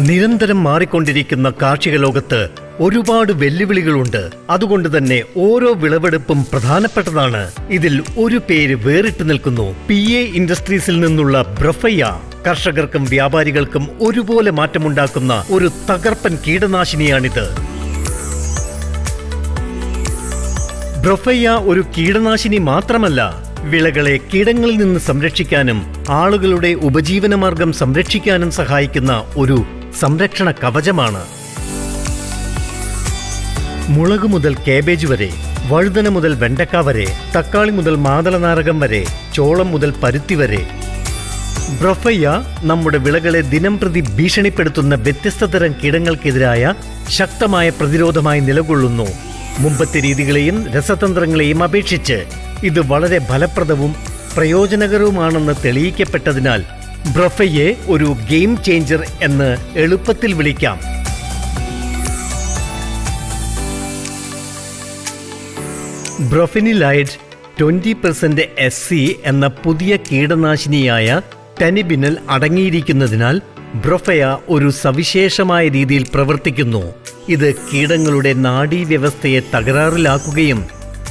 നിരന്തരം മാറിക്കൊണ്ടിരിക്കുന്ന കാർഷിക ലോകത്ത് ഒരുപാട് വെല്ലുവിളികളുണ്ട്. അതുകൊണ്ട് തന്നെ ഓരോ വിളവെടുപ്പും പ്രധാനപ്പെട്ടതാണ്. ഇതിൽ ഒരു പേര് വേറിട്ട് നിൽക്കുന്നു. പി എ ഇൻഡസ്ട്രീസിൽ നിന്നുള്ള ബ്രഫയ്യ. കർഷകർക്കും വ്യാപാരികൾക്കും ഒരുപോലെ മാറ്റമുണ്ടാക്കുന്ന ഒരു തകർപ്പൻ കീടനാശിനിയാണിത്. ബ്രഫയ്യ ഒരു കീടനാശിനി മാത്രമല്ല വിളകളെ കീടങ്ങളിൽ നിന്ന് സംരക്ഷിക്കാനും ആളുകളുടെ ഉപജീവനമാർഗം സംരക്ഷിക്കാനും സഹായിക്കുന്ന ഒരു സംരക്ഷണ കവചമാണ്. മുളക് മുതൽ കേബേജ് വരെ വഴുതന മുതൽ വെണ്ടക്ക വരെ തക്കാളി മുതൽ മാതളനാരകം വരെ ചോളം മുതൽ പരുത്തി വരെ. ബ്രഫയ്യ നമ്മുടെ വിളകളെ ദിനം പ്രതി ഭീഷണിപ്പെടുത്തുന്ന വ്യത്യസ്ത തരം കീടങ്ങൾക്കെതിരായ ശക്തമായ പ്രതിരോധമായി നിലകൊള്ളുന്നു. മുമ്പത്തെ രീതികളെയും രസതന്ത്രങ്ങളെയും അപേക്ഷിച്ച് ഇത് വളരെ ഫലപ്രദവും പ്രയോജനകരവുമാണെന്ന് തെളിയിക്കപ്പെട്ടതിനാൽ ബ്രഫയെ ഒരു ഗെയിം ചേഞ്ചർ എന്ന് എളുപ്പത്തിൽ വിളിക്കാം. Broflanilide twenty percent S C എന്ന പുതിയ കീടനാശിനിയായ ടെനിബിനൽ അടങ്ങിയിരിക്കുന്നതിനാൽ ബ്രൊഫയ ഒരു സവിശേഷമായ രീതിയിൽ പ്രവർത്തിക്കുന്നു. ഇത് കീടങ്ങളുടെ നാഡീവ്യവസ്ഥയെ തകരാറിലാക്കുകയും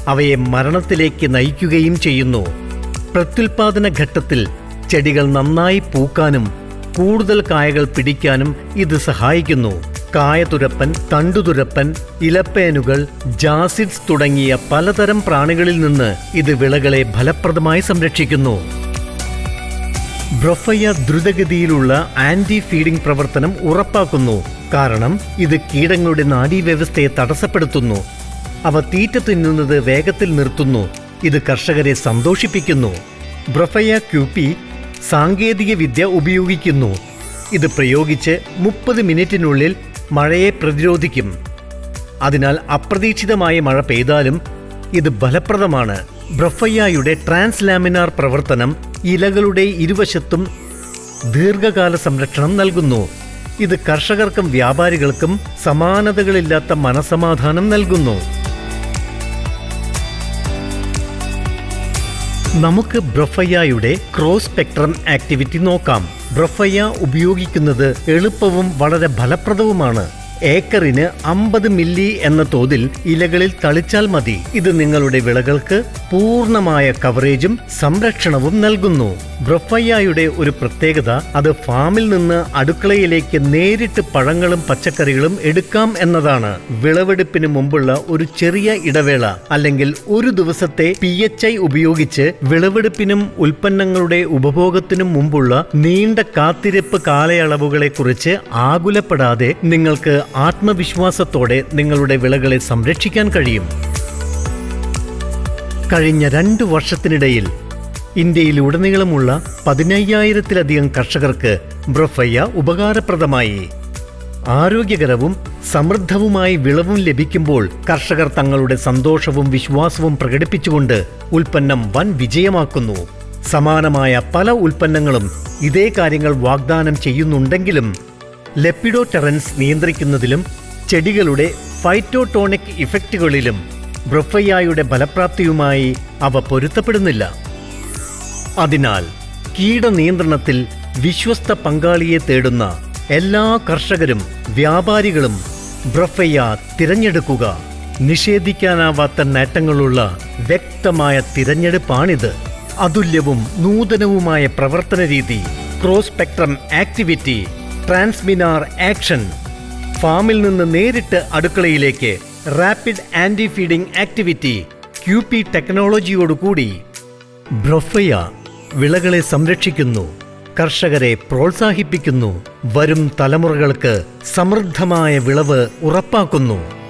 അവയെ മരണത്തിലേക്ക് നയിക്കുകയും ചെയ്യുന്നു. പ്രത്യുൽപാദന ഘട്ടത്തിൽ ചെടികൾ നന്നായി പൂക്കാനും കൂടുതൽ കായകൾ പിടിക്കാനും ഇത് സഹായിക്കുന്നു. കായതുരപ്പൻ തണ്ടുതുരപ്പൻ ഇലപ്പേനുകൾ ജാസിഡ്സ് തുടങ്ങിയ പലതരം പ്രാണികളിൽ നിന്ന് ഇത് വിളകളെ ഫലപ്രദമായി സംരക്ഷിക്കുന്നു. ബ്രൊഫയ്യ ദ്രുതഗതിയിലുള്ള ആന്റി ഫീഡിംഗ് പ്രവർത്തനം ഉറപ്പാക്കുന്നു. കാരണം ഇത് കീടങ്ങളുടെ നാഡീവ്യവസ്ഥയെ തടസ്സപ്പെടുത്തുന്നു. അവ തീറ്റ തിന്നുന്നത് വേഗത്തിൽ നിർത്തുന്നു. ഇത് കർഷകരെ സന്തോഷിപ്പിക്കുന്നു. ബ്രൊഫയ്യ ക്യൂപ്പി സാങ്കേതിക വിദ്യ ഉപയോഗിക്കുന്നു. ഇത് പ്രയോഗിച്ച് മുപ്പത് മിനിറ്റിനുള്ളിൽ മഴയെ പ്രതിരോധിക്കും. അതിനാൽ അപ്രതീക്ഷിതമായ മഴ പെയ്താലും ഇത് ഫലപ്രദമാണ്. ബ്രഫയ്യയുടെ ട്രാൻസ്ലാമിനാർ പ്രവർത്തനം ഇലകളുടെ ഇരുവശത്തും ദീർഘകാല സംരക്ഷണം നൽകുന്നു. ഇത് കർഷകർക്കും വ്യാപാരികൾക്കും സമാനതകളില്ലാത്ത മനസമാധാനം നൽകുന്നു. നമുക്ക് ബ്രഫയ്യയുടെ ക്രോസ് സ്പെക്ട്രം ആക്ടിവിറ്റി നോക്കാം. ബ്രഫയ്യ ഉപയോഗിക്കുന്നത് എളുപ്പവും വളരെ ഫലപ്രദവുമാണ്. ഏക്കറിന് അമ്പത് മില്ലി എന്ന തോതിൽ ഇലകളിൽ തളിച്ചാൽ മതി. ഇത് നിങ്ങളുടെ വിളകൾക്ക് പൂർണമായ കവറേജും സംരക്ഷണവും നൽകുന്നു. ബ്രൊഫയ്യയുടെ ഒരു പ്രത്യേകത അത് ഫാമിൽ നിന്ന് അടുക്കളയിലേക്ക് നേരിട്ട് പഴങ്ങളും പച്ചക്കറികളും എടുക്കാം എന്നതാണ്. വിളവെടുപ്പിന് മുമ്പുള്ള ഒരു ചെറിയ ഇടവേള അല്ലെങ്കിൽ ഒരു ദിവസത്തെ പി എച്ച് ഐ ഉപയോഗിച്ച് വിളവെടുപ്പിനും ഉൽപ്പന്നങ്ങളുടെ ഉപഭോഗത്തിനും മുമ്പുള്ള നീണ്ട കാത്തിരിപ്പ് കാലയളവുകളെക്കുറിച്ച് ആകുലപ്പെടാതെ നിങ്ങൾക്ക് ആത്മവിശ്വാസത്തോടെ നിങ്ങളുടെ വിളകളെ സംരക്ഷിക്കാൻ കഴിയും. കഴിഞ്ഞ രണ്ട് വർഷത്തിനിടയിൽ ഇന്ത്യയിലുടനീളമുള്ള പതിനയ്യായിരത്തിലധികം കർഷകർക്ക് ബ്രഫയ്യ ഉപകാരപ്രദമായി. ആരോഗ്യകരവും സമൃദ്ധവുമായി വിളവും ലഭിക്കുമ്പോൾ കർഷകർ തങ്ങളുടെ സന്തോഷവും വിശ്വാസവും പ്രകടിപ്പിച്ചുകൊണ്ട് ഉൽപ്പന്നം വൻ വിജയമാക്കുന്നു. സമാനമായ പല ഉൽപ്പന്നങ്ങളും ഇതേ കാര്യങ്ങൾ വാഗ്ദാനം ചെയ്യുന്നുണ്ടെങ്കിലും ലെപ്പിഡോടെറൻസ് നിയന്ത്രിക്കുന്നതിലും ചെടികളുടെ ഫൈറ്റോടോണിക് ഇഫക്റ്റുകളിലും ബ്രൊഫയ്യായുടെ ഫലപ്രാപ്തിയുമായി അവ പൊരുത്തപ്പെടുന്നില്ല. അതിനാൽ കീടനിയന്ത്രണത്തിൽ വിശ്വസ്ത പങ്കാളിയെ തേടുന്ന എല്ലാ കർഷകരും വ്യാപാരികളും ബ്രഫയ്യ തിരഞ്ഞെടുക്കുക. നിഷേധിക്കാനാവാത്ത നേട്ടങ്ങളുള്ള വ്യക്തമായ തിരഞ്ഞെടുപ്പാണിത്. അതുല്യവും നൂതനവുമായ പ്രവർത്തന രീതി cross spectrum activity translaminar action. ഫാമിൽ നിന്ന് നേരിട്ട് അടുക്കളയിലേക്ക് rapid anti feeding activity Q P ടെക്നോളജിയോടുകൂടി ബ്രൊഫയ വിളകളെ സംരക്ഷിക്കുന്നു കർഷകരെ പ്രോത്സാഹിപ്പിക്കുന്നു വരും തലമുറകൾക്ക് സമൃദ്ധമായ വിളവ് ഉറപ്പാക്കുന്നു.